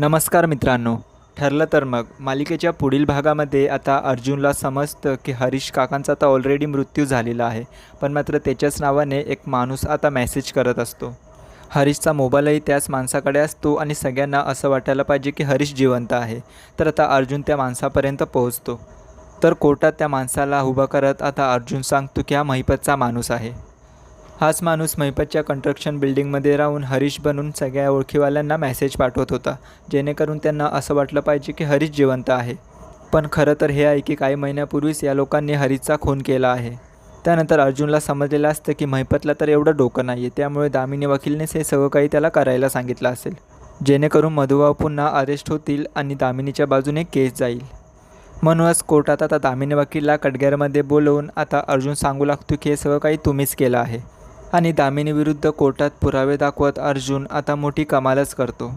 नमस्कार मित्रांनो. ठरलं तर मग. मालिकेच्या पुढील भागामध्ये आता अर्जुनला समजतं की हरीश काकांचा आता ऑलरेडी मृत्यू झालेला आहे. पण मात्र त्याच्याच नावाने एक माणूस आता मेसेज करत असतो. हरीशचा मोबाईलही त्याच माणसाकडे असतो आणि सगळ्यांना असं वाटायला पाहिजे की हरीश जिवंत आहे. तर आता अर्जुन त्या माणसापर्यंत पोहोचतो. तर कोर्टात त्या माणसाला उभा करत आता अर्जुन सांगतो की हा महिपतचा माणूस आहे. हाच माणूस महिपतच्या कंस्ट्रक्शन बिल्डिंगमध्ये राहून हरीश बनून सगळ्या ओळखीवाल्यांना मेसेज पाठवत होता जेणेकरून त्यांना असं वाटलं पाहिजे की हरीश जिवंत आहे. पण खरं तर हे आहे की काही महिन्यापूर्वीच या लोकांनी हरीशचा खून केला आहे. त्यानंतर अर्जुनला समजलेलं असतं की महिपतला तर एवढं डोकं नाही आहे त्यामुळे दामिनी वकीलनेच हे सगळं काही त्याला करायला सांगितलं असेल. जेणेकरून मधुभाव पुन्हा अरेस्ट होतील आणि दामिनीच्या बाजूने केस जाईल. म्हणूनच कोर्टात आता दामिनी वकीलला कटग्यारमध्ये बोलवून आता अर्जुन सांगू लागतो की हे सगळं काही तुम्हीच केलं आहे. आणि दामिनीविरुद्ध कोर्टात पुरावे दाखवत अर्जुन आता मोठी कमालच करतो.